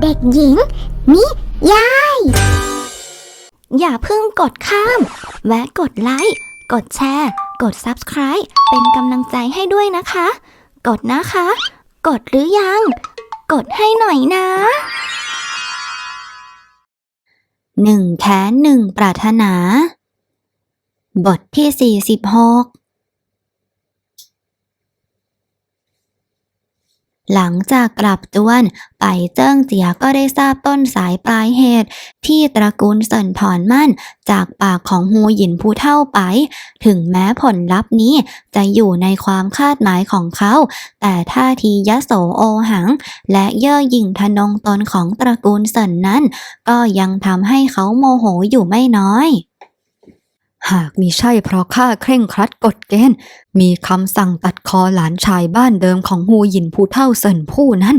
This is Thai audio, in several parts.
เด็กหญิง นิยาย อย่าเพิ่งกดข้าม แวะกดไลค์ กดแชร์ กด Subscribe เป็นกำลังใจให้ด้วยนะคะ กดนะคะ กดหรือยัง กดให้หน่อยนะหนึ่งแค้นหนึ่งปรารถนา บทที่ 46 หลังจากกลับจวน ไปเจิ้งเจียก็ได้ทราบต้นสายปลายเหตุ ที่ตระกูลเซินถอนมั่น จากปากของฮูหยินผู้เท่าไป ถึงแม้ผลลัพธ์นี้จะอยู่ในความคาดหมายของเขา แต่ท่าทียโสโอหัง และเย่อหยิ่งทะนงตนของตระกูลเซินนั้น ก็ยังทำให้เขาโมโหอยู่ไม่น้อย หากมีใช่เพราะข้าเคร่งครัดกฎเกณฑ์ มีคำสั่งตัดคอหลานชายบ้านเดิมของฮูหยินผู้เท่าเซินผู้นั้น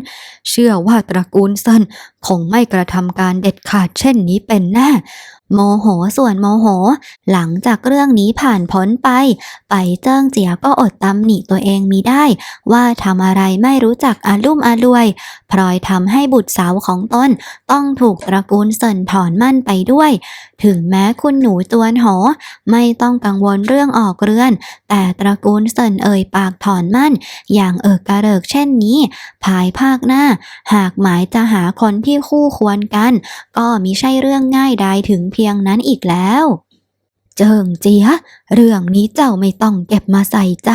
เชื่อว่าตระกูลเซินคงไม่กระทำการเด็ดขาดเช่นนี้เป็นแน่ โมโหส่วนโมโห หลังจากเรื่องนี้ผ่านพ้นไป ไปเจิ้งเจียก็อดตำหนิตัวเองมีได้ ว่าทำอะไรไม่รู้จักอารุ่มอารวย พลอยทำให้บุตรสาวของตนต้องถูกตระกูลเซินถอนมั่นไปด้วย ถึงแม้คุณหนูจวนหอ ไม่ต้องกังวลเรื่องออกเรือน แต่ตระกูลเซินเอ่ยปากถอนมั่น อย่างเอิกกระเริกเช่นนี้ ภายภาคหน้า หากหมายจะหาคนที่คู่ควรกัน ก็มิใช่เรื่องง่ายใดถึงเพียงนั้นอีกแล้ว เจิงเจียเรื่องนี้เจ้าไม่ต้องเก็บมาใส่ใจ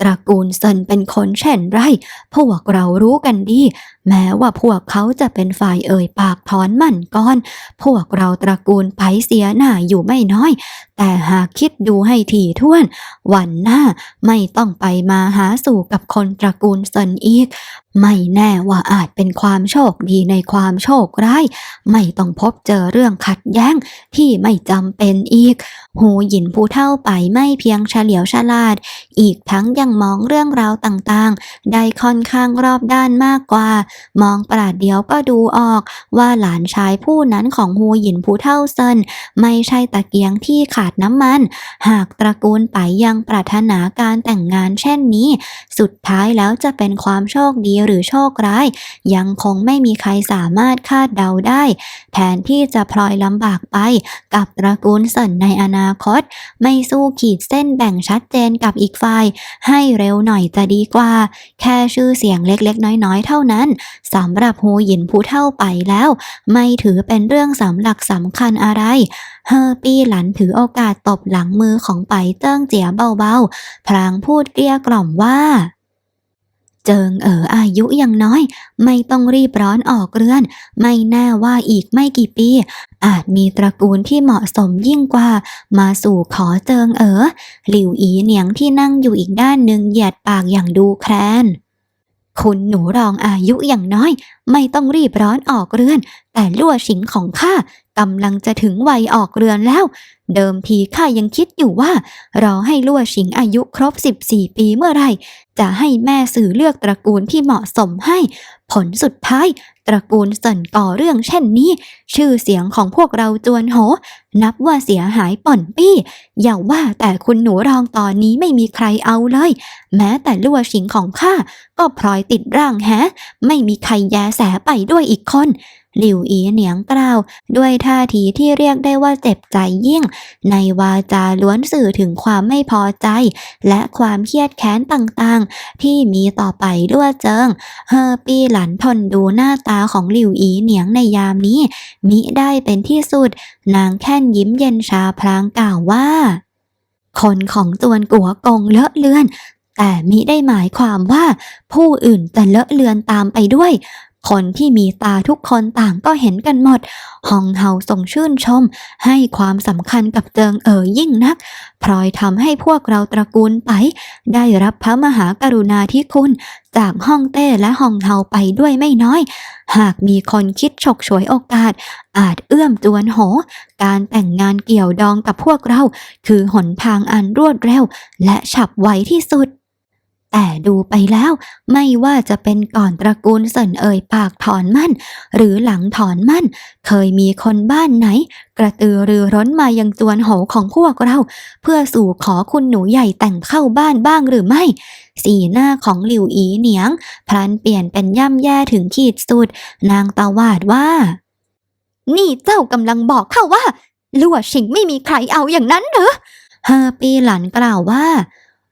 ตระกูลเซินเป็นคนเช่นไร พวกเรารู้กันดี แม้ว่าพวกเขาจะเป็นฝ่ายเอ่ยปากถอนมั่นก่อน พวกเราตระกูลไปเสียหน้าอยู่ไม่น้อย แต่หากคิดดูให้ถี่ถ้วน วันหน้าไม่ต้องไปมาหาสู่กับคนตระกูลเซินอีก ไม่แน่ว่าอาจเป็นความโชคดีในความโชคร้าย ไม่ต้องพบเจอเรื่องขัดแย้งที่ไม่จำเป็นอีก หูหยินผู้เท่าไปไปไม่เพียงเฉลียวฉลาด อีกทั้งยังมองเรื่องราวต่างๆ ได้ค่อนข้างรอบด้านมากกว่า มองปราดเดียวก็ดูออก ว่าหลานชายผู้นั้นของฮูหยินผู้เท่าเซินไม่ใช่ตะเกียงที่ขาดน้ำมัน หากตระกูลไปยังปรารถนาการแต่งงานเช่นนี้ สุดท้ายแล้วจะเป็นความโชคดีหรือโชคร้าย ยังคงไม่มีใครสามารถคาดเดาได้แทนที่จะพลอยลำบากไป กับตระกูลเซินในอนาคต ไม่สู้ขีดเส้นแบ่งชัดเจนกับอีกฝ่าย ให้เร็วหน่อยจะดีกว่า แค่ชื่อเสียงเล็กๆ น้อยๆ เท่านั้นสำหรับฮูหยินผู้เท่าไปแล้ว ไม่ถือเป็นเรื่องสำหลักสำคัญอะไร เฮอปี้หลันถือโอกาสตบหลังมือของไปเจิ้งเจียเบาๆ พลางพูดเกลี้ยกล่อมว่า เจิงเอ๋ออายุยังน้อย ไม่ต้องรีบร้อนออกเรือน ไม่แน่ว่าอีกไม่กี่ปี อาจมีตระกูลที่เหมาะสมยิ่งกว่า มาสู่ขอเจิงเอ๋อหลิวอีเหนียงที่นั่งอยู่อีกด้านหนึ่งเหยียดปากอย่างดูแคลนคุณหนูรองอายุอย่างน้อย ไม่ต้องรีบร้อนออกเรือน แต่ลั่วชิงของข้ากำลังจะถึงวัยออกเรือนแล้ว เดิมทีข้ายังคิดอยู่ว่า รอให้ลั่วชิงอายุครบ 14 ปีเมื่อไรจะให้แม่สื่อเลือกตระกูลที่เหมาะสมให้ ผลสุดท้าย ตระกูลเสินก่อเรื่องเช่นนี้ ชื่อเสียงของพวกเราจวนโห นับว่าเสียหายป่อนปี้ อย่าว่าแต่คุณหนูรองตอนนี้ไม่มีใครเอาเลย แม้แต่ลั่วชิงของข้าก็พลอยติดร่างแฮะไม่มีใครแยแสไปด้วยอีกคนหลิวอีเหนียงกล่าว ด้วยท่าทีที่เรียกได้ว่าเจ็บใจยิ่งในวาจาล้วนสื่อถึงความไม่พอใจ และความเครียดแค้นต่างๆ ที่มีต่อไปด้วยเจิง เฮอปี้หลันทนดูหน้าตาของหลิวอีเหนียงในยามนี้ มิได้เป็นที่สุด นางแค่นยิ้มเย็นชาพลางกล่าวว่า คนของจวนกัวกงเลอะเลือนแต่มิได้หมายความว่าผู้อื่นจะเลอะเลือนตามไปด้วย คนที่มีตาทุกคนต่างก็เห็นกันหมดฮองเฮาทรงชื่นชม ให้ความสำคัญกับเจิงเอ๋อยิ่งนัก พลอยทำให้พวกเราตระกูลไป ได้รับพระมหากรุณาธิคุณ จากฮ่องเต้และฮองเฮาไปด้วยไม่น้อย หากมีคนคิดฉกฉวยโอกาส อาจเอื้อมจวนโห การแต่งงานเกี่ยวดองกับพวกเรา คือหนทางอันรวดเร็ว และฉับไวที่สุด แต่ดูไปแล้วไม่ว่าจะเป็นก่อนตระกูลเสินเอ่ยปากถอนมั่น หรือหลังถอนมั่น เคยมีคนบ้านไหน กระตือรือร้นมายังจวนโหของพวกเรา เพื่อสู่ขอคุณหนูใหญ่แต่งเข้าบ้านบ้างหรือไม่ สีหน้าของหลิวอีเหนียง พลันเปลี่ยนเป็นย่ำแย่ถึงขีดสุด นางตาวาดว่า นี่เจ้ากำลังบอกข้าว่าลั่วชิงไม่มีใครเอาอย่างนั้นเหรอเฮอปีหลันกล่าวว่า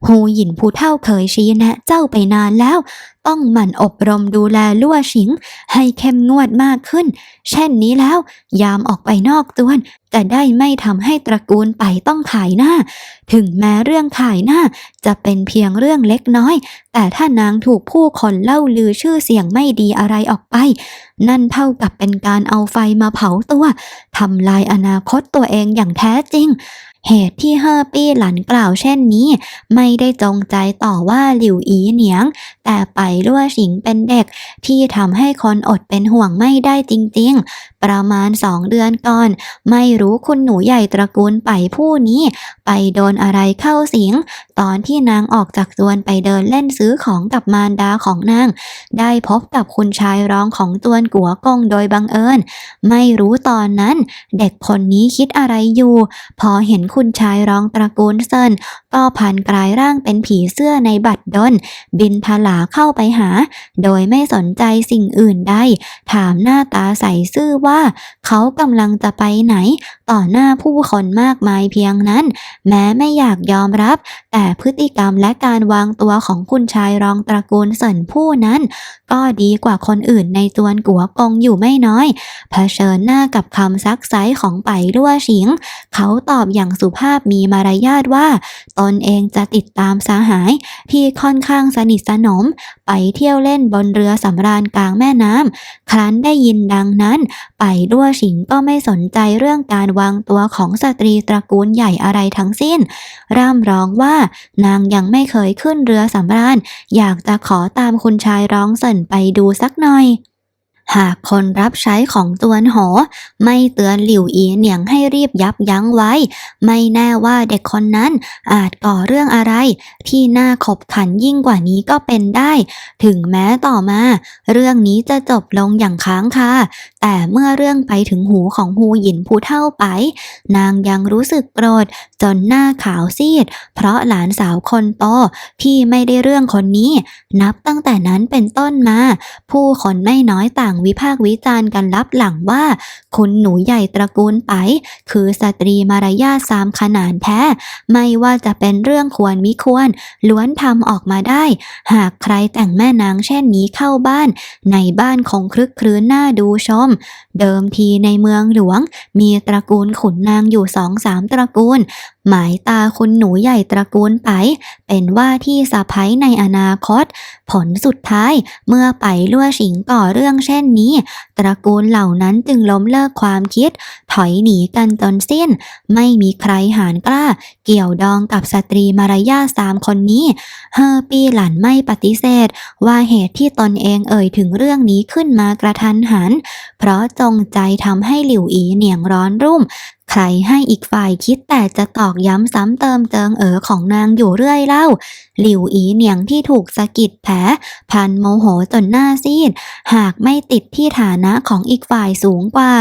ฮูหยินผู้เท่าเคยชี้แนะเจ้าไปนานแล้ว ต้องหมั่นอบรมดูแลลั่วชิง ให้เข้มงวดมากขึ้น เช่นนี้แล้ว ยามออกไปนอกจวนจะได้ไม่ทำให้ตระกูลไปต้องขายหน้า ถึงแม้เรื่องขายหน้า จะเป็นเพียงเรื่องเล็กน้อย แต่ถ้านางถูกผู้คนเล่าลือชื่อเสียงไม่ดีอะไรออกไป นั่นเท่ากับเป็นการเอาไฟมาเผาตัวทำลายอนาคตตัวเองอย่างแท้จริง เหตุที่เฮอปี้หลันกล่าวเช่นนี้ ไม่ได้จงใจต่อว่าหลิวอีเหนียง แต่ไปลั่วฉิงเป็นเด็กที่ทำให้คนอดเป็นห่วงไม่ได้จริงๆ ประมาณสองเดือนก่อน ไม่รู้คุณหนูใหญ่ตระกูลไปผู้นี้ ไปโดนอะไรเข้าสิง ตอนที่นางออกจากจวนไปเดินเล่นซื้อของกับมารดาของนาง ได้พบกับคุณชายร้องของจวนกัวกงโดยบังเอิญ ไม่รู้ตอนนั้น เด็กคนนี้คิดอะไรอยู่ พอเห็นคุณชายร้องตระกูลเซินก็พันกลายร่างเป็นผีเสื้อในบัดดลบินทลาเข้าไปหา โดยไม่สนใจสิ่งอื่นใด ถามหน้าตาใสซื่อว่า เขากำลังจะไปไหนต่อหน้าผู้คนมากมายเพียงนั้น แม้ไม่อยากยอมรับ แต่พฤติกรรมและการวางตัวของคุณชายรองตระกูลเสินผู้นั้น ก็ดีกว่าคนอื่นในจวนกัวกงอยู่ไม่น้อยเผชิญหน้ากับคำซักไซของไปรั่วฉิง เขาตอบอย่างสุภาพมีมารยาทว่า ตนเองจะติดตามสาหายที่ค่อนข้างสนิทสนม ไปเที่ยวเล่นบนเรือสำราญกลางแม่น้ำครั้นได้ยินดังนั้น ไปรั่วฉิงก็ไม่สนใจเรื่องการวางตัวของสตรีตระกูลใหญ่อะไรทั้งสิ้น ร่ำร้องว่านางยังไม่เคยขึ้นเรือสำราญ อยากจะขอตามคุณชายร้องเสินไปดูสักหน่อย หากคนรับใช้ของจวนหอ ไม่เตือนหลิวอีเหนียงให้รีบยับยั้งไว้ ไม่แน่ว่าเด็กคนนั้นอาจก่อเรื่องอะไร ที่น่าขบขันยิ่งกว่านี้ก็เป็นได้ ถึงแม้ต่อมา เรื่องนี้จะจบลงอย่างค้างคาแต่เมื่อเรื่องไปถึงหูของฮูหยินผู้เท่าไป นางยังรู้สึกโกรธ จนหน้าขาวซีด เพราะหลานสาวคนโตที่ไม่ได้เรื่องคนนี้ นับตั้งแต่นั้นเป็นต้นมา ผู้คนไม่น้อยต่างวิพากษ์วิจารณ์กันลับหลังว่า คุณหนูใหญ่ตระกูลไป คือสตรีมารยาทสามขนานแท้ ไม่ว่าจะเป็นเรื่องควรมิควร ล้วนทำออกมาได้ หากใครแต่งแม่นางเช่นนี้เข้าบ้าน ในบ้านคงคลึกครื้นน่าดูชม เดิมทีในเมืองหลวง มีตระกูลขุนนางอยู่สองสามตระกูล หมายตาคุณหนูใหญ่ตระกูลไป เป็นว่าที่สะพ้ยในอนาคต ผลสุดท้ายเมื่อไปลั่วฉิงก่อเรื่องเช่นนี้ ตระกูลเหล่านั้นจึงล้มเลิกความคิด ถอยหนีกันจนสิ้น ไม่มีใครหานกล้า เกี่ยวดองกับสตรีมารยาสามคนนี้ เฮอปีหลันไม่ปฏิเสธ ว่าเหตุที่ตนเองเอ่ยถึงเรื่องนี้ขึ้นมากระทันหัน เพราะจงใจทำให้หลิวอีเหนียงร้อนรุ่มใครให้อีกฝ่ายคิดแต่จะตอกย้ำซ้ำเติมเจิงเอ๋อของนางอยู่เรื่อยเล่า หลิวอีเหนียงที่ถูกสะกิดแผล พันโมโหจนหน้าซีด หากไม่ติดที่ฐานะของอีกฝ่ายสูงกว่า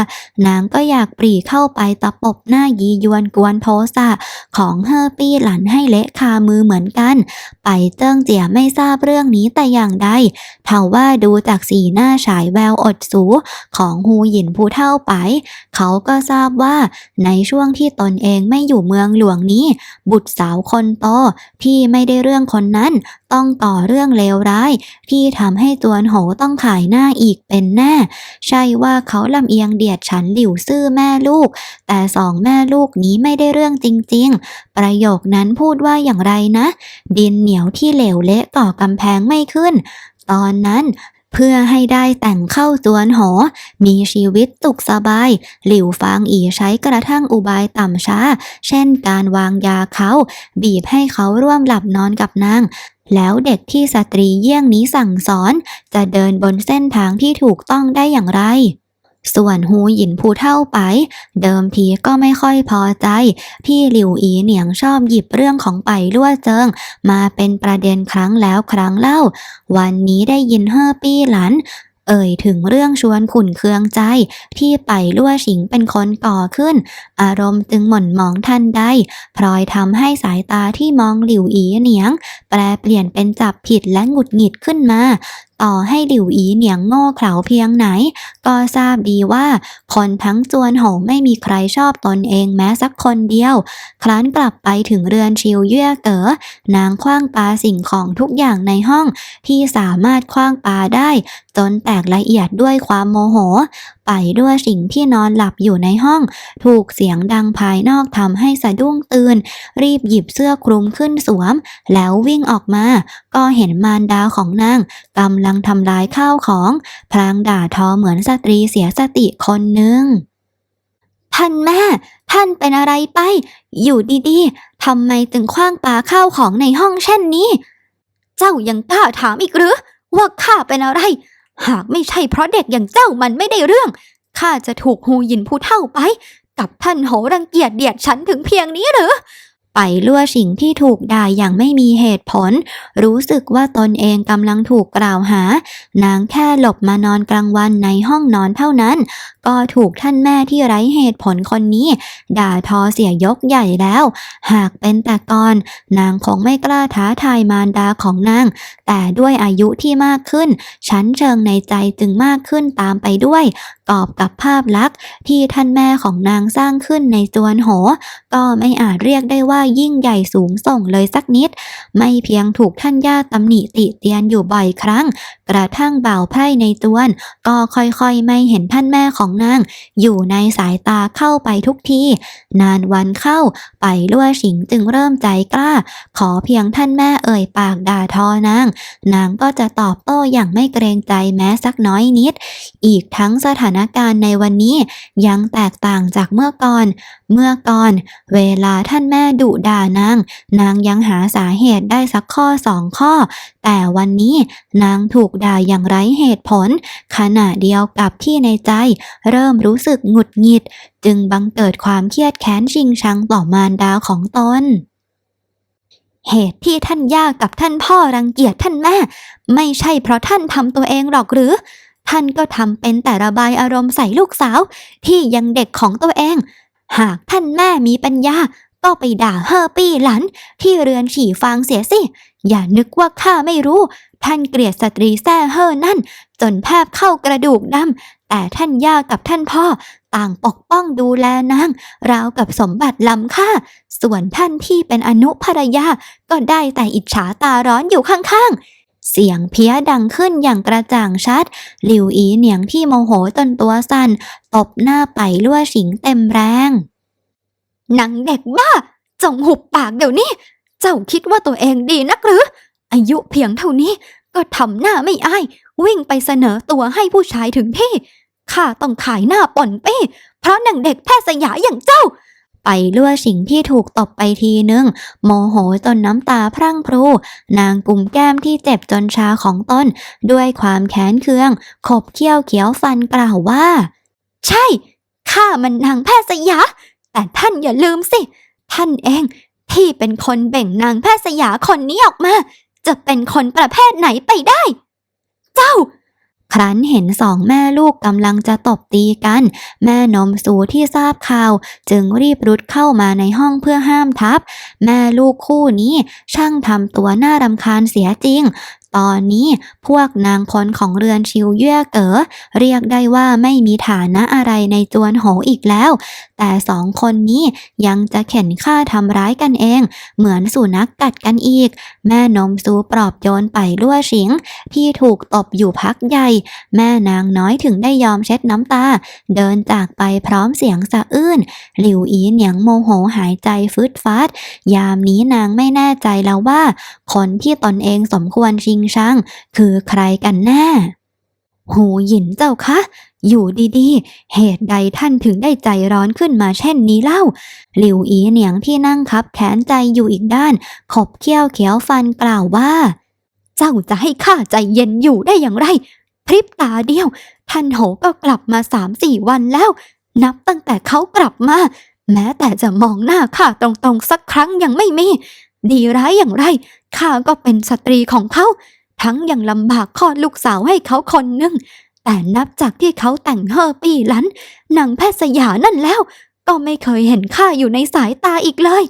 นางก็อยากปรีเข้าไปตะปบหน้ายียวนกวนโทสะของเฮอปี้หลันให้เละคามือเหมือนกัน ไปเจิ้งเจียไม่ทราบเรื่องนี้แต่อย่างใดเท่าว่าดูจากสีหน้าฉายแววอดสูของฮูหยินผู้เท่าไป เขาก็ทราบว่าในช่วงที่ตนเองไม่อยู่เมืองหลวงนี้ บุตรสาวคนโตที่ไม่ได้เรื่องคนนั้น ต้องก่อเรื่องเลวร้าย ที่ทำให้จวนโหต้องขายหน้าอีกเป็นแน่ ใช่ว่าเขาลำเอียงเดียดฉันหลิวซื่อแม่ลูก แต่สองแม่ลูกนี้ไม่ได้เรื่องจริง ๆ ประโยคนั้นพูดว่าอย่างไรนะ ดินเหนียวที่เหลวเละก่อกำแพงไม่ขึ้นตอนนั้น เพื่อให้ได้แต่งเข้าจวนหอ มีชีวิตสุขสบาย หลิวฟางอีใช้กระทั่งอุบายต่ำช้า เช่นการวางยาเขา บีบให้เขาร่วมหลับนอนกับนางแล้วเด็กที่สตรีเยี่ยงนี้สั่งสอน จะเดินบนเส้นทางที่ถูกต้องได้อย่างไร ส่วนหูหยินผู้เท่าไป เดิมทีก็ไม่ค่อยพอใจ ที่หลิวอีเหนียงชอบหยิบเรื่องของไปลั่วเจิง มาเป็นประเด็นครั้งแล้วครั้งเล่า วันนี้ได้ยินเฮ่อปี้หลันเอ่ยถึงเรื่องชวนขุนเคืองใจ ที่ไปลั่วฉิงเป็นคนก่อขึ้น อารมณ์จึงหม่นหมองทันใดพลอยทำให้สายตาที่มองหลิวอีเหนียง แปลเปลี่ยนเป็นจับผิดและหงุดหงิดขึ้นมาต่อให้หลิวอีเหนียงโง่เขลาเพียงไหน ก็ทราบดีว่าคนทั้งจวนโหงไม่มีใครชอบตนเองแม้สักคนเดียว ครั้นกลับไปถึงเรือนชิวเย่อเก๋อนางคว้างปาสิ่งของทุกอย่างในห้องที่สามารถคว้างปาได้ จนแตกละเอียดด้วยความโมโห ไปด้วยสิ่งที่นอนหลับอยู่ในห้อง ถูกเสียงดังภายนอกทำให้สะดุ้งตื่น รีบหยิบเสื้อคลุมขึ้นสวม แล้ววิ่งออกมา ก็เห็นมารดาของนางกำลังทำลายข้าวของ พลางด่าทอเหมือนสตรีเสียสติคนหนึ่งท่านแม่ ท่านเป็นอะไรไป อยู่ดีๆทำไมจึงคว้างปาข้าวของในห้องเช่นนี้ เจ้ายังกล้าถามอีกหรือ ว่าข้าเป็นอะไร หากไม่ใช่เพราะเด็กอย่างเจ้ามันไม่ได้เรื่อง ข้าจะถูกฮูหยินผู้เท่าไป กับท่านโหรังเกียจเดียดฉันถึงเพียงนี้หรือ ไปลั่วชิงที่ถูกด่าอย่างไม่มีเหตุผล รู้สึกว่าตนเองกำลังถูกกล่าวหา นางแค่หลบมานอนกลางวันในห้องนอนเท่านั้น ก็ถูกท่านแม่ที่ไร้เหตุผลคนนี้ ด่าทอเสียยกใหญ่แล้ว หากเป็นแต่ก่อน นางคงไม่กล้าท้าทายมารดาของนาง แต่ด้วยอายุที่มากขึ้น ชั้นเชิงในใจจึงมากขึ้นตามไปด้วย กอบกับภาพลักษณ์ที่ท่านแม่ของนางสร้างขึ้นในจวนโห ก็ไม่อาจเรียกได้ว่ายิ่งใหญ่สูงส่งเลยสักนิด ไม่เพียงถูกท่านย่าตำหนิติเตียนอยู่บ่อยครั้ง กระทั่งบ่าวไพร่ในจวน ก็ค่อยๆไม่เห็นท่านแม่ของนาง อยู่ในสายตาเข้าไปทุกที นานวันเข้าไปลั่วฉิงจึงเริ่มใจกล้า ขอเพียงท่านแม่เอ่ยปากด่าทอนาง นางก็จะตอบโต้อย่างไม่เกรงใจแม้สักน้อยนิด อีกทั้งสถานการณ์ในวันนี้ยังแตกต่างจากเมื่อก่อนเมื่อก่อน เวลาท่านแม่ดุด่านาง นางยังหาสาเหตุได้สักข้อสองข้อ แต่วันนี้นางถูกด่าอย่างไร้เหตุผล ขณะเดียวกับที่ในใจ เริ่มรู้สึกหงุดหงิด จึงบังเกิดความเครียดแค้นชิงชังต่อมารดาของตนเหตุที่ท่านย่ากับท่านพ่อรังเกียจท่านแม่ ไม่ใช่เพราะท่านทำตัวเองหรอกหรือ ท่านก็ทำเป็นแต่ระบายอารมณ์ใส่ลูกสาว ที่ยังเด็กของตัวเอง หากท่านแม่มีปัญญา ก็ไปด่าเฮอปี้หลัน ที่เรือนฉี่ฟางเสียสิ อย่านึกว่าข้าไม่รู้ ท่านเกลียดสตรีแซ่เฮอนั่น จนแทบเข้ากระดูกดำแต่ท่านย่ากับท่านพ่อ ต่างปกป้องดูแลนาง ราวกับสมบัติล้ำค่า ส่วนท่านที่เป็นอนุภรรยา ก็ได้แต่อิจฉาตาร้อนอยู่ข้างๆ เสียงเพี้ยดังขึ้นอย่างกระจ่างชัด หลิวอีเหนียงที่โมโหจนตัวสั่น ตบหน้าไปลั่วฉิงเต็มแรงหนังเด็กบ้าจงหุบปากเดี๋ยวนี้ เจ้าคิดว่าตัวเองดีนักหรือ อายุเพียงเท่านี้ ก็ทำหน้าไม่อาย วิ่งไปเสนอตัวให้ผู้ชายถึงที่ข้าต้องขายหน้าป่อนเป้เพราะหนังเด็กแพทย์สยาอย่างเจ้า ไปลั่วฉิงที่ถูกตบไปทีนึง โมโหจนน้ำตาพรั่งพรู นางกุมแก้มที่เจ็บจนชาของตนด้วยความแค้นเคือง ขบเคี้ยวเขียวฟันกล่าวว่า ใช่ข้ามันนางแพทย์สยาแต่ท่านอย่าลืมสิ ท่านเองที่เป็นคนเบ่งนางแพทย์สยาคนนี้ออกมา จะเป็นคนประเภทไหนไปได้ เจ้า ครั้นเห็นสองแม่ลูกกำลังจะตบตีกัน แม่นมสูที่ทราบข่าว จึงรีบรุดเข้ามาในห้องเพื่อห้ามทับ แม่ลูกคู่นี้ช่างทำตัวน่ารำคาญเสียจริงตอนนี้พวกนางพลของเรือนชิวเย่อเก๋อเรียกได้ว่าไม่มีฐานะอะไรในจวนโหอีกแล้ว แต่สองคนนี้ยังจะเข็นฆ่าทำร้ายกันเอง เหมือนสุนัขกกัดกันอีก แม่นมซูปลอบโยนไปลั่วชิง ที่ถูกตบอยู่พักใหญ่ แม่นางน้อยถึงได้ยอมเช็ดน้ำตา เดินจากไปพร้อมเสียงสะอื้นหลิวอีเหนียงโมโหหายใจฟืดฟาดยามนี้นางไม่แน่ใจแล้วว่า คนที่ตนเองสมควรชิงชัง คือใครกันแน่ หูหยินเจ้าคะ อยู่ดีๆ เหตุใดท่านถึงได้ใจร้อนขึ้นมาเช่นนี้เล่า หลิวอีเหนียงที่นั่งคับแขนใจอยู่อีกด้าน ขบเคี้ยวเขียวฟันกล่าวว่า เจ้าจะให้ข้าใจเย็นอยู่ได้อย่างไรพริบตาเดียว ท่านโหก็กลับมาสามสี่วันแล้ว นับตั้งแต่เขากลับมา แม้แต่จะมองหน้าข้าตรงๆสักครั้งยังไม่มี ดีร้ายอย่างไรข้าก็เป็นสตรีของเขา ทั้งยังลำบากคลอดลูกสาวให้เขาคนหนึ่ง แต่นับจากที่เขาแต่งเฮอปีหลันนางแพทย์สยานั่นแล้ว ก็ไม่เคยเห็นข้าอยู่ในสายตาอีกเลย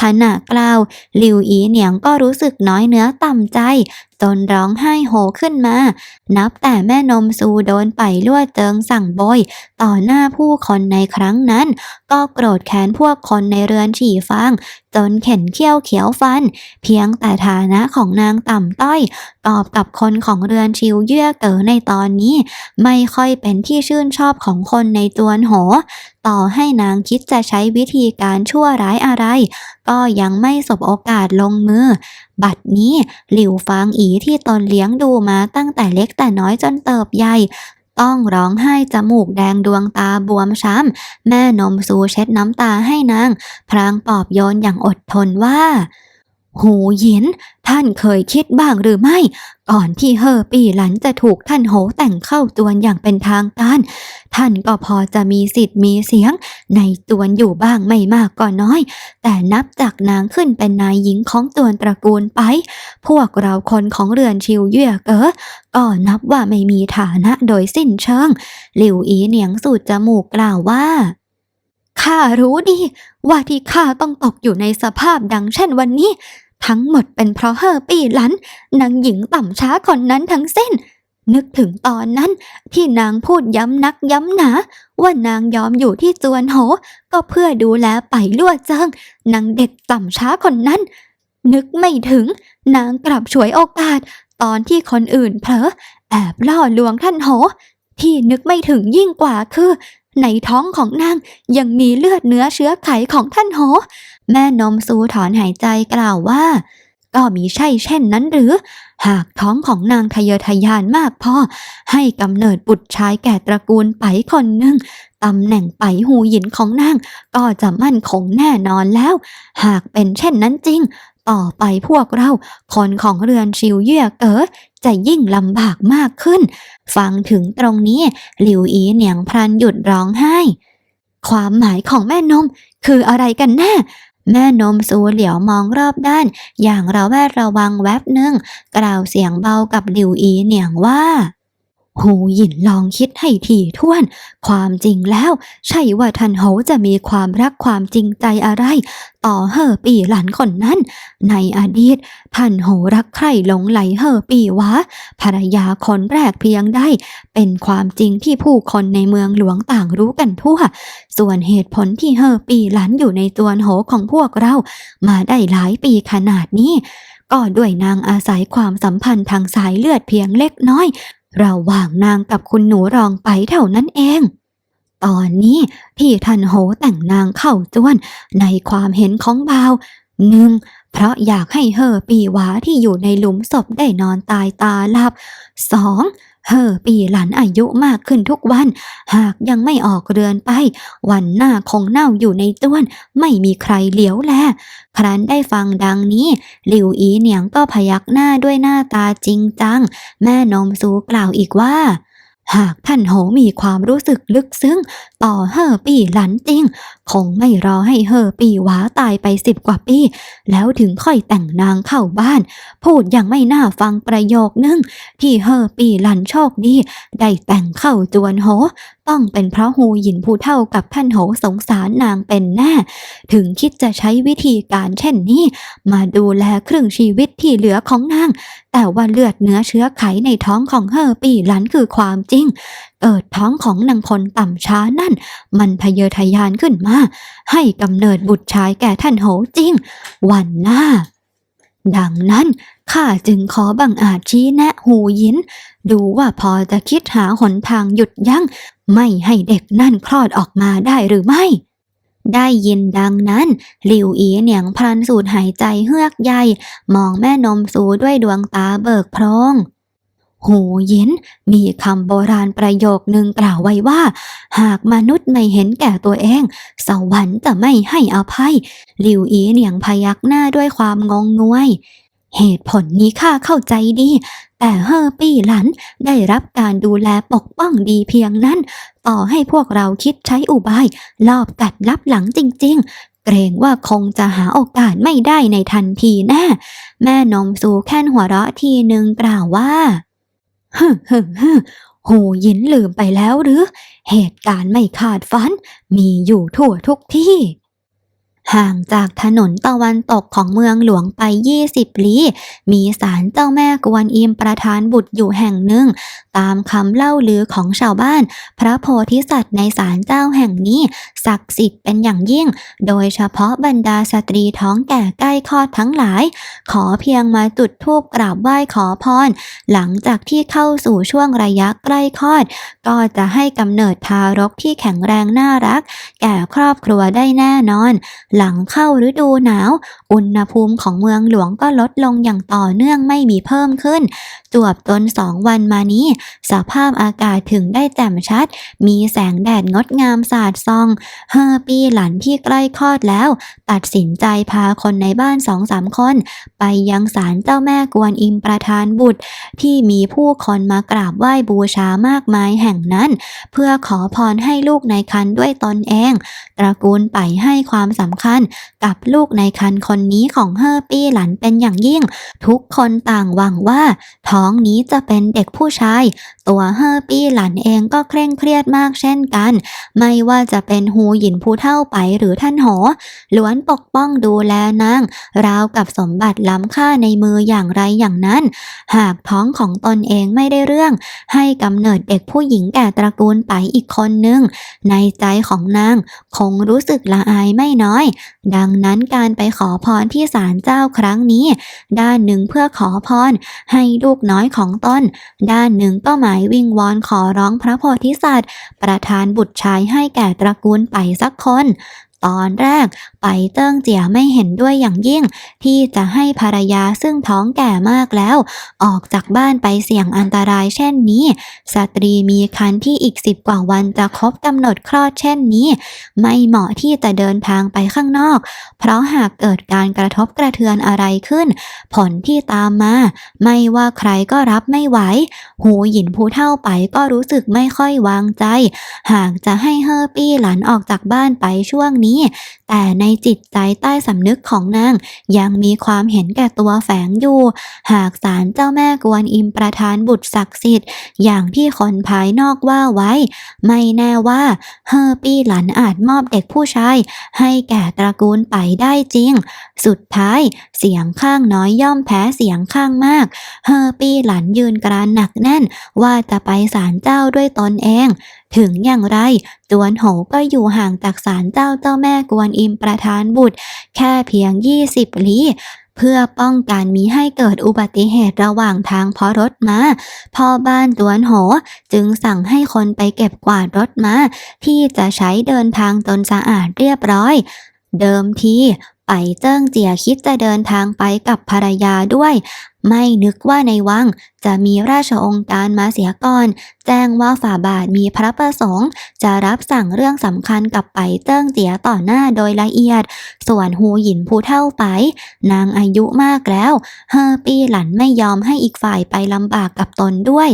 ขณะกล่าวลิวอีเหนียงก็รู้สึกน้อยเนื้อต่ำใจ จนร้องไห้โฮขึ้นมา นับแต่แม่นมซูโดนไปลั่วเจิงสั่งโบย ต่อหน้าผู้คนในครั้งนั้น ก็โกรธแค้นพวกคนในเรือนฉี่ฟางจนเข็นเขี้ยวเขียวฟัน เพียงแต่ฐานะของนางต่ำต้อย ตอบกับคนของเรือนชิวเยื่อเก๋อในตอนนี้ ไม่ค่อยเป็นที่ชื่นชอบของคนในจวนโห ต่อให้นางคิดจะใช้วิธีการชั่วร้ายอะไร ก็ยังไม่สบโอกาสลงมือ บัดนี้หลิวฟางอีที่ตนเลี้ยงดูมาตั้งแต่เล็กแต่น้อยจนเติบใหญ่ ต้องร้องไห้จมูกแดงดวงตาบวมช้ำ แม่นมซูเช็ดน้ำตาให้นาง พรางปอบโยนอย่างอดทนว่า หูหยิน ท่านเคยคิดบ้างหรือไม่ ก่อนที่เฮอปีหลันจะถูกท่านโหแต่งเข้าจวนอย่างเป็นทางการท่านก็พอจะมีสิทธิ์มีเสียง ในจวนอยู่บ้างไม่มากก็น้อย แต่นับจากนางขึ้นเป็นนายหญิงของจวนตระกูลไป พวกเราคนของเรือนชิวเย่อเก๋อก็นับว่าไม่มีฐานะโดยสิ้นเชิง หลิวอีเหนียงสูดจมูกกล่าวว่าข้ารู้ดีว่าที่ข้าต้องตกอยู่ในสภาพดังเช่นวันนี้ ทั้งหมดเป็นเพราะเฮอร์ปี้ลันนางหญิงต่ำช้าคนนั้นทั้งสิ้น นึกถึงตอนนั้นที่นางพูดย้ำนักย้ำหนา ว่านางยอมอยู่ที่จวนโห ก็เพื่อดูแลไปลั่วเจิงนางเด็กต่ำช้าคนนั้น นึกไม่ถึง นางกลับฉวยโอกาส ตอนที่คนอื่นเผลอแอบล่อลวงท่านโห ที่นึกไม่ถึงยิ่งกว่าคือ ในท้องของนางยังมีเลือดเนื้อเชื้อไขของท่านโห แม่นมซูถอนหายใจกล่าวว่า ก็มีใช่เช่นนั้นหรือ หากท้องของนางทะเยอทะยานมากพอ ให้กำเนิดบุตรชายแก่ตระกูลไปคนหนึ่งตำแหน่งไปหูหยินของนางก็จะมั่นคงแน่นอนแล้ว หากเป็นเช่นนั้นจริง ต่อไปพวกเรา คนของเรือนชิวเย่อเก๋อจะยิ่งลำบากมากขึ้น ฟังถึงตรงนี้ หลิวอีเหนียงพลันหยุดร้องไห้ ความหมายของแม่นมคืออะไรกันแน่แม่นมสูเหลียวมองรอบด้าน อย่างระแวดระวังแวบหนึ่ง กล่าวเสียงเบากับหลิวอีเหนียงว่า หูหยินลองคิดให้ถี่ถ้วน ความจริงแล้ว ใช่ว่าท่านโหจะมีความรักความจริงใจอะไร ต่อเฮอปีหลันคนนั้น ในอดีตท่านโหรักใครหลงไหลเฮอปีวะภรรยาคนแรกเพียงได้ เป็นความจริงที่ผู้คนในเมืองหลวงต่างรู้กันทั่ว ส่วนเหตุผลที่เฮอปีหลันอยู่ในจวโหของพวกเรา มาได้หลายปีขนาดนี้ก็ด้วยนางอาศัยความสัมพันธ์ทางสายเลือดเพียงเล็กน้อย ระหว่างนางกับคุณหนูรองไปเท่านั้นเอง ตอนนี้พี่ทันโหแต่งนางเข้าจวนในความเห็นของบ่าวหนึ่งเพราะอยากให้เฮอปีหวาที่อยู่ในหลุมศพได้นอนตายตาหลับสอง เฮอปีหลานอายุมากขึ้นทุกวัน หากยังไม่ออกเรือนไป วันหน้าคงเน่าอยู่ในต้วน ไม่มีใครเหลียวแล ครั้นได้ฟังดังนี้หลิวอีเหนียงก็พยักหน้าด้วยหน้าตาจริงจัง แม่นมซูกล่าวอีกว่า หากท่านโหมีความรู้สึกลึกซึ้ง ต่อเฮอปีหลันจริง คงไม่รอให้เฮอปีหวาตายไปสิบกว่าปี แล้วถึงค่อยแต่งนางเข้าบ้าน พูดอย่างไม่น่าฟังประโยคนึง ที่เฮอปีหลันโชคดี ได้แต่งเข้าจวนโห ต้องเป็นเพราะฮูหยินผู้เท่ากับท่านโหสงสารนางเป็นแน่ ถึงคิดจะใช้วิธีการเช่นนี้ มาดูแลครึ่งชีวิตที่เหลือของนาง แต่ว่าเลือดเนื้อเชื้อไขในท้องของเฮอปีหลันคือความจริง เกิดท้องของนางคนต่ำช้านั่น มันทะเยอทะยานขึ้นมา ให้กำเนิดบุตรชายแก่ท่านโหจริง วันหน้า ดังนั้นข้าจึงขอบังอาจชี้แนะหูยิน ดูว่าพอจะคิดหาหนทางหยุดยั้ง ไม่ให้เด็กนั่นคลอดออกมาได้หรือไม่ ได้ยินดังนั้นหลิวอีเหนียงพลันสูดหายใจเฮือกใหญ่ มองแม่นมสูด้วยดวงตาเบิกโพรง หูยินมีคำโบราณประโยคหนึ่งกล่าวไว้ว่า หากมนุษย์ไม่เห็นแก่ตัวเอง สวรรค์จะไม่ให้อภัย หลิวอีเหนียงพยักหน้าด้วยความงงงวย เหตุผลนี้ข้าเข้าใจดีแต่เฮอปี้หลันได้รับการดูแลปกป้องดีเพียงนั้น ต่อให้พวกเราคิดใช้อุบาย ลอบกัดลับหลังจริง ๆ เกรงว่าคงจะหาโอกาสไม่ได้ในทันทีแน่แม่นมสูแค่นหัวเราะทีหนึ่งกล่าวว่าฮึฮึฮึหูยินลืมไปแล้วหรือ เหตุการณ์ไม่คาดฝัน มีอยู่ทั่วทุกที่ ห่างจากถนนตะวันตกของเมืองหลวงไป 20 ลี้ มีศาลเจ้าแม่กวนอิมประธานบุตรอยู่แห่งหนึ่ง ตามคำเล่าลือของชาวบ้าน พระโพธิสัตว์ในศาลเจ้าแห่งนี้ ศักดิ์สิทธิ์เป็นอย่างยิ่ง โดยเฉพาะบรรดาสตรีท้องแก่ใกล้คลอดทั้งหลาย ขอเพียงมาจุดธูปกราบไหว้ขอพร หลังจากที่เข้าสู่ช่วงระยะใกล้คลอด ก็จะให้กำเนิดทารกที่แข็งแรงน่ารัก แก่ครอบครัวได้แน่นอนหลังเข้าฤดูหนาว อุณหภูมิของเมืองหลวงก็ลดลงอย่างต่อเนื่องไม่มีเพิ่มขึ้น จวบจนสองวันมานี้ สภาพอากาศถึงได้แจ่มชัด มีแสงแดดงดงามสาดส่องเฮอปีหลันที่ใกล้คลอดแล้ว ตัดสินใจพาคนในบ้านสองสามคน ไปยังศาลเจ้าแม่กวนอิมประธานบุตร ที่มีผู้คนมากราบไหว้บูชามากมายแห่งนั้น เพื่อขอพรให้ลูกในครรภ์ด้วยตนเอง ตระกูลไปให้ความสำคัญกับลูกในครรภ์คนนี้ของเฮอปี้หลันเป็นอย่างยิ่ง ทุกคนต่างหวังว่า ท้องนี้จะเป็นเด็กผู้ชาย ตัวเฮอปี้หลันเองก็เคร่งเครียดมากเช่นกัน ไม่ว่าจะเป็นฮูหยินผู้เท่าไปหรือท่านหอล้วนปกป้องดูแลนางราวกับสมบัติล้ำค่าในมืออย่างไรอย่างนั้น หากท้องของตนเองไม่ได้เรื่อง ให้กำเนิดเด็กผู้หญิงแก่ตระกูลไปอีกคนหนึ่งในใจของนาง คงรู้สึกละอายไม่น้อยดังนั้นการไปขอพรที่ศาลเจ้าครั้งนี้ ด้านหนึ่งเพื่อขอพรให้ลูกน้อยของตนด้านหนึ่งก็หมายวิงวอนขอร้องพระโพธิสัตว์ ประทานบุตรชายให้แก่ตระกูลไปสักคน ตอนแรก ไปเติ้งเจียไม่เห็นด้วยอย่างยิ่ง ที่จะให้ภรรยาซึ่งท้องแก่มากแล้ว ออกจากบ้านไปเสี่ยงอันตรายเช่นนี้ สตรีมีครรภ์ที่อีกสิบกว่าวันจะครบกำหนดคลอดเช่นนี้ ไม่เหมาะที่จะเดินทางไปข้างนอก เพราะหากเกิดการกระทบกระเทือนอะไรขึ้น ผลที่ตามมา ไม่ว่าใครก็รับไม่ไหว หูหยินผู้เท่าไปก็รู้สึกไม่ค่อยวางใจ หากจะให้เฮอปี้หลานออกจากบ้านไปช่วงนี้แต่ในจิตใจใต้สำนึกของนางยังมีความเห็นแก่ตัวแฝงอยู่ หากศาลเจ้าแม่กวนอิมประทานบุตรศักดิ์สิทธิ์ อย่างที่คนภายนอกว่าไว้ ไม่แน่ว่าเฮอปี้หลันอาจมอบเด็กผู้ชาย ให้แก่ตระกูลไปได้จริง สุดท้ายเสียงข้างน้อยย่อมแพ้เสียงข้างมาก เฮอปี้หลันยืนกรานหนักแน่นว่าจะไปศาลเจ้าด้วยตนเองถึงอย่างไร จวนโหก็อยู่ห่างจากศาลเจ้าเจ้าแม่กวนอิมประธานบุตร แค่เพียง 20 ลี้เพื่อป้องกันมีให้เกิดอุบัติเหตุระหว่างทางเพราะรถมา้าพ่อบ้านตวนโห จึงสั่งให้คนไปเก็บกวาดรถม้า ที่จะใช้เดินทางจนสะอาดเรียบร้อย เดิมทีไปเจิ้งเจียคิดจะเดินทางไปกับภรรยาด้วย ไม่นึกว่าในวังจะมีราชองค์การมาเสียก่อน แจ้งว่าฝ่าบาทมีพระประสงค์ จะรับสั่งเรื่องสำคัญกับไปเจิ้งเจียต่อหน้าโดยละเอียด ส่วนฮูหยินผู้เท่าไป นางอายุมากแล้ว เฮอปีหลันไม่ยอมให้อีกฝ่ายไปลำบากกับตนด้วย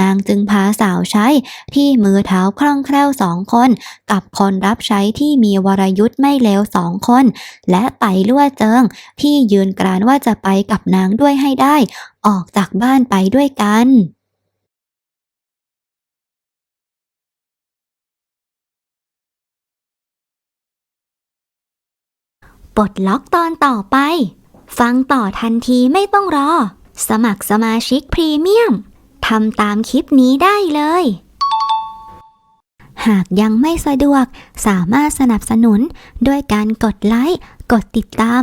นางจึงพาสาวใช้ ที่มือเท้าคล่องแคล่วสองคน กับคนรับใช้ที่มีวรยุทธ์ไม่เลวสองคน และไต่ลั่วเจิงที่ยืนกรานว่าจะไปกับนางด้วยให้ได้ได้ออกจากบ้านไปด้วยกันปลดล็อกตอนต่อไป ฟังต่อทันทีไม่ต้องรอ สมัครสมาชิกพรีเมียมทำตามคลิปนี้ได้เลย หากยังไม่สะดวกสามารถสนับสนุนด้วยการกดไลค์ กดติดตาม